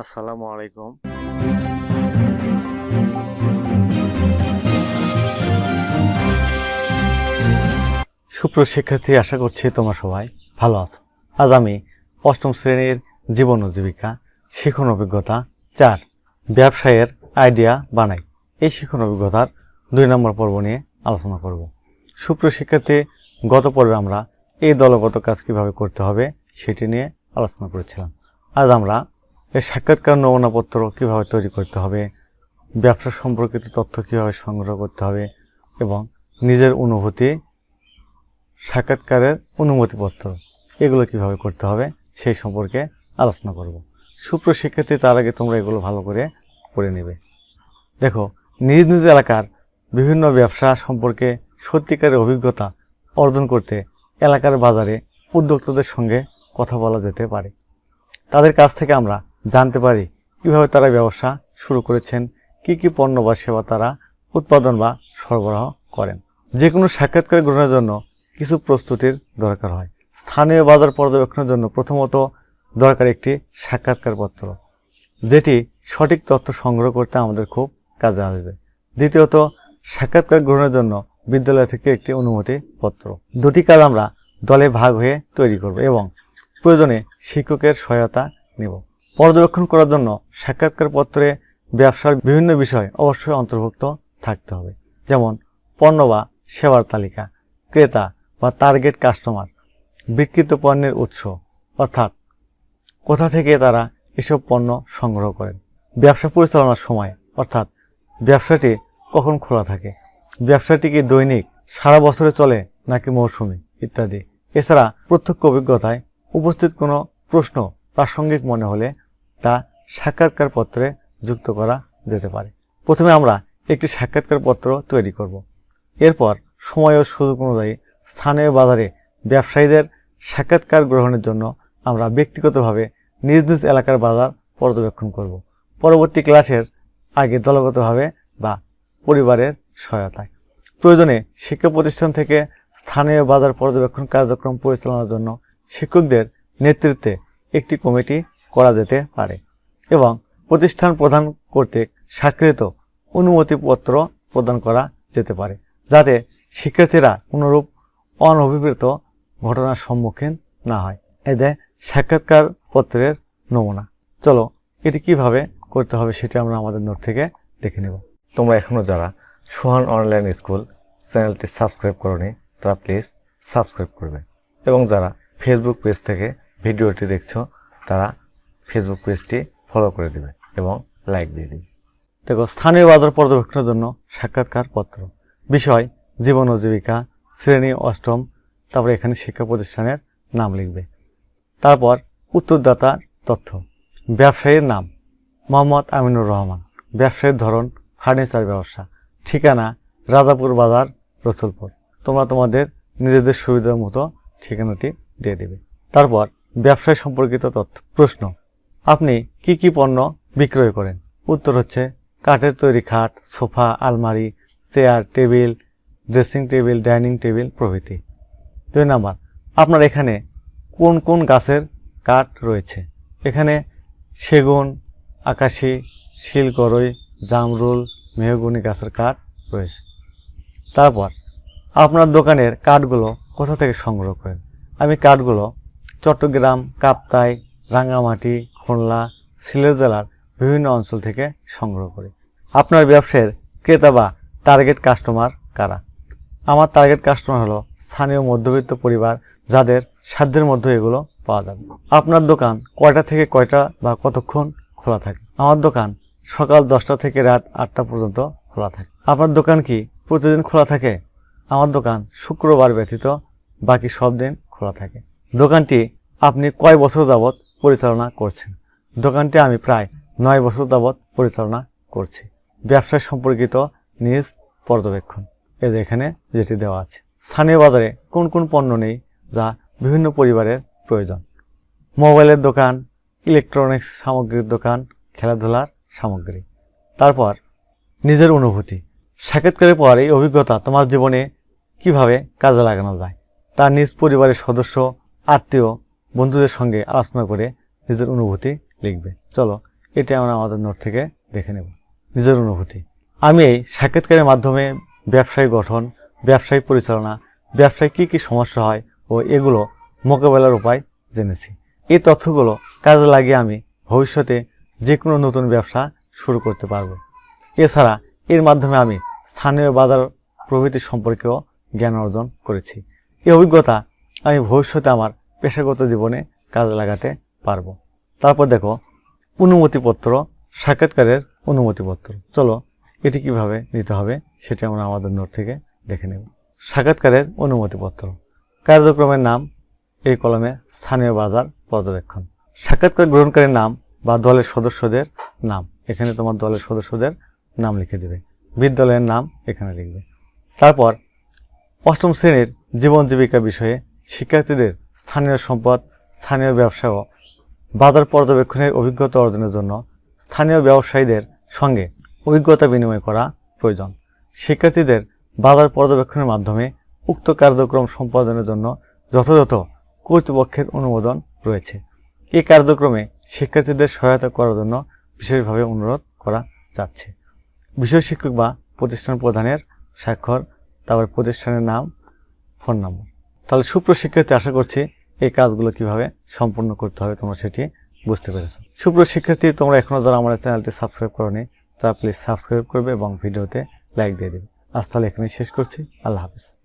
আসসালামু আলাইকুম। সুপ্রিয় শিক্ষার্থী, আশা করছি তোমরা সবাই ভালো আছো। আজ আমি অষ্টম শ্রেণির জীবন ও জীবিকা শিখন অভিজ্ঞতা চার ব্যবসায়ের আইডিয়া বানাই। এই শিখন অভিজ্ঞতার দুই নম্বর পর্ব নিয়ে আলোচনা করব। সুপ্রিয় শিক্ষার্থী, গত পর্বে আমরা এই দলগত কাজ কীভাবে করতে হবে সেটি নিয়ে আলোচনা করেছিলাম। আজ আমরা এই সাক্ষাৎকার নমুনাপত্র কীভাবে তৈরি করতে হবে? ব্যবসা সম্পর্কিত তথ্য কীভাবে সংগ্রহ করতে হবে? এবং নিজের অনুভূতি, সাক্ষাৎকারের অনুমতিপত্র, এগুলো কীভাবে করতে হবে সেই সম্পর্কে আলোচনা করব। শিক্ষার্থী, তার আগে তোমরা এগুলো ভালো করে পড়ে নেবে। দেখো, নিজ নিজ এলাকার বিভিন্ন ব্যবসা সম্পর্কে সত্যিকারের অভিজ্ঞতা অর্জন করতে এলাকার বাজারে উদ্যোক্তাদের সঙ্গে কথা বলা যেতে পারে। তাদের কাছ থেকে আমরা জানতে পারি কীভাবে তারা ব্যবসা শুরু করেছেন, কি কি পণ্য বা সেবা তারা উৎপাদন বা সরবরাহ করেন। যে কোনো সাক্ষাৎকার গ্রহণের জন্য কিছু প্রস্তুতির দরকার হয়। স্থানীয় বাজার পর্যবেক্ষণের জন্য প্রথমত দরকার একটি সাক্ষাৎকার পত্র, যেটি সঠিক তথ্য সংগ্রহ করতে আমাদের খুব কাজে আসবে। দ্বিতীয়ত, সাক্ষাৎকার গ্রহণের জন্য বিদ্যালয় থেকে একটি অনুমতি পত্র। দুটি কাজ আমরা দলে ভাগ হয়ে তৈরি করব এবং প্রয়োজনে শিক্ষকের সহায়তা নেব। পর্যবেক্ষণ করার জন্য সাক্ষাৎকার পত্রে ব্যবসার বিভিন্ন বিষয় অবশ্যই অন্তর্ভুক্ত থাকতে হবে। যেমন, পণ্য বা সেবার তালিকা, ক্রেতা বা টার্গেট কাস্টমার, বিক্রিত পণ্যের উৎস, অর্থাৎ কোথা থেকে তারা এসব পণ্য সংগ্রহ করেন, ব্যবসা পরিচালনার সময়, অর্থাৎ ব্যবসাটি কখন খোলা থাকে, ব্যবসাটি কি দৈনিক, সারা বছরে চলে নাকি মৌসুমি, ইত্যাদি। এছাড়া প্রত্যক্ষ অভিজ্ঞতায় উপস্থিত কোনো প্রশ্ন প্রাসঙ্গিক মনে হলে তা সাক্ষাৎকার পত্রে যুক্ত করা যেতে পারে। প্রথমে আমরা একটি সাক্ষাৎকার পত্র তৈরি করব। এরপর সময় ও সুযোগ অনুযায়ী স্থানীয় বাজারে ব্যবসায়ীদের সাক্ষাৎকার গ্রহণের জন্য আমরা ব্যক্তিগতভাবে নিজ নিজ এলাকার বাজার পর্যবেক্ষণ করব। পরবর্তী ক্লাসের আগে দলগতভাবে বা পরিবারের সহায়তায়। প্রয়োজনে শিক্ষা প্রতিষ্ঠান থেকে স্থানীয় বাজার পর্যবেক্ষণ কার্যক্রম পরিচালনার জন্য শিক্ষকদের নেতৃত্বে একটি কমিটি করা যেতে পারে। এবং প্রতিষ্ঠান প্রদান কর্তৃক স্বাক্ষরিত অনুমতিপত্র প্রদান করা যেতে পারে, যাতে শিক্ষার্থীরা কোনোরূপ অনভিপ্রেত ঘটনার সম্মুখীন না হয়। এতে সাক্ষাৎকার পত্রের নমুনা। চলো, এটি কীভাবে করতে হবে সেটা আমরা আমাদের নোট থেকে দেখে নেব। তোমরা এখনও যারা সোহান অনলাইন স্কুল চ্যানেলটি সাবস্ক্রাইব করনি, তারা প্লিজ সাবস্ক্রাইব করবে। এবং যারা ফেসবুক পেজ থেকে ভিডিওটি দেখছ, তারা ফেসবুক পেজটি ফলো করে দেবে এবং লাইক দিয়ে দিবে। দেখো, স্থানীয় বাজার পর্যবেক্ষণের জন্য সাক্ষাৎকার পত্র বিষয়, জীবন ও জীবিকা, শ্রেণি, অষ্টম, তারপরে এখানে শিক্ষা প্রতিষ্ঠানের নাম লিখবে। তারপর উত্তরদাতার তথ্য। ব্যবসায়ীর নাম, মোহাম্মদ আমিনুর রহমান। ব্যবসায়ীর ধরন, ফার্নিচার ব্যবসা। ঠিকানা, রাজাপুর বাজার, রসুলপুর। তোমরা তোমাদের নিজেদের সুবিধার মতো ঠিকানাটি দিয়ে দেবে। তারপর ব্যবসায় সম্পর্কিত তথ্য, প্রশ্ন। আপনি কি কি পণ্য বিক্রয় করেন? উত্তর হচ্ছে, কাঠের তৈরি খাট, সোফা, আলমারি, chair, table, dressing table, dining table প্রভৃতি। দুই নাম্বার, আপনার এখানে কোন কোন গাছের কাঠ রয়েছে? এখানে সেগুন, আকাশি শিলকরই জামরুল, মেহগুনি গাছের কাঠ রয়েছে। তারপর, আপনার দোকানের কাঠগুলো কোথা থেকে সংগ্রহ করেন? আমি কাঠগুলো চট্টগ্রাম, কাপ্তাই, রাঙ্গামাটি খুলনা, সিলেট জেলার বিভিন্ন অঞ্চল থেকে সংগ্রহ করি। আপনার ব্যবসায়ের ক্রেতা বা টার্গেট কাস্টমার কারা? আমার টার্গেট কাস্টমার হলো স্থানীয় মধ্যবিত্ত পরিবার যাদের সাধ্যের মধ্যে এগুলো পাওয়া যাবে। আপনার দোকান কয়টা থেকে কয়টা বা কতক্ষণ খোলা থাকে? আমার দোকান সকাল দশটা থেকে রাত আটটা পর্যন্ত খোলা থাকে। আপনার দোকান কি প্রতিদিন খোলা থাকে? আমার দোকান শুক্রবার ব্যতীত বাকি সব দিন খোলা থাকে। দোকানটি আপনি কয় বছর যাবৎ পরিচালনা করছেন? দোকানটি আমি প্রায় নয় বছর যাবৎ পরিচালনা করছি। ব্যবসা সম্পর্কিত নিজ পর্যবেক্ষণ। এই যে এখানে যেটি দেওয়া আছে। স্থানীয় বাজারে কোন কোন পণ্য নেই যা বিভিন্ন পরিবারের প্রয়োজন? মোবাইলের দোকান, ইলেকট্রনিক্স সামগ্রীর দোকান, খেলাধুলার সামগ্রী। তারপর নিজের অনুভূতি। সাক্ষাৎকারের পর এই অভিজ্ঞতা তোমার জীবনে কীভাবে কাজে লাগানো যায়? তার নিজ পরিবারের সদস্য, আত্মীয় বন্ধুদের সঙ্গে আলোচনা করে নিজের অনুভূতি লিখবে। চলো, এটা আমরা আমাদের নোট থেকে দেখে নেব। নিজের অনুভূতি। আমি এই সাক্ষাৎকারের মাধ্যমে ব্যবসায়ী গঠন, ব্যবসায়ী পরিচালনা, ব্যবসায় কী কী সমস্যা হয় ও এগুলো মোকাবেলার উপায় জেনেছি। এই তথ্যগুলো কাজে লাগিয়ে আমি ভবিষ্যতে যে কোনো নতুন ব্যবসা শুরু করতে পারব। এছাড়া এর মাধ্যমে আমি স্থানীয় বাজার প্রভৃতি সম্পর্কেও জ্ঞান অর্জন করেছি। এই অভিজ্ঞতা আমি ভবিষ্যতে আমার পেশাগত জীবনে কাজে লাগাতে পারব। তারপর দেখো, অনুমতিপত্র, সাক্ষাৎকারের অনুমতিপত্র। চলো, এটি কীভাবে নিতে হবে সেটা আমরা আমাদের নোট থেকে দেখে নেব। সাক্ষাৎকারের অনুমতিপত্র। কার্যক্রমের নাম, এই কলমে স্থানীয় বাজার পর্যবেক্ষণ। সাক্ষাৎকার গ্রহণকারীর নাম বা দলের সদস্যদের নাম। এখানে তোমার দলের সদস্যদের নাম লিখে দেবে। বিদ্যালয়ের নাম এখানে লিখবে। তারপর, অষ্টম শ্রেণির জীবন জীবিকা বিষয়ে শিক্ষার্থীদের স্থানীয় সম্পদ, স্থানীয় ব্যবসা ও বাজার পর্যবেক্ষণের অভিজ্ঞতা অর্জনের জন্য স্থানীয় ব্যবসায়ীদের সঙ্গে অভিজ্ঞতা বিনিময় করা প্রয়োজন। শিক্ষার্থীদের বাজার পর্যবেক্ষণের মাধ্যমে উক্ত কার্যক্রম সম্পাদনের জন্য যথাযথ কর্তৃপক্ষের অনুমোদন রয়েছে। এই কার্যক্রমে শিক্ষার্থীদের সহায়তা করার জন্য বিশেষভাবে অনুরোধ করা যাচ্ছে। বিষয় শিক্ষক বা প্রতিষ্ঠান প্রধানের স্বাক্ষর, তারপর প্রতিষ্ঠানের নাম, ফোন নম্বর। তাহলে সুপ্রশিক্ষার্থী আশা করছি এই কাজগুলো কীভাবে সম্পূর্ণ করতে হবে তোমরা সেটি বুঝতে পেরেছ। সুপ্রশিক্ষার্থী তোমরা এখনও যারা আমার চ্যানেলটি সাবস্ক্রাইব করনি, তারা প্লিজ সাবস্ক্রাইব করবে এবং ভিডিওতে লাইক দিয়ে দেবে। আজ তাহলে এখানেই শেষ করছি। আল্লাহ হাফিজ।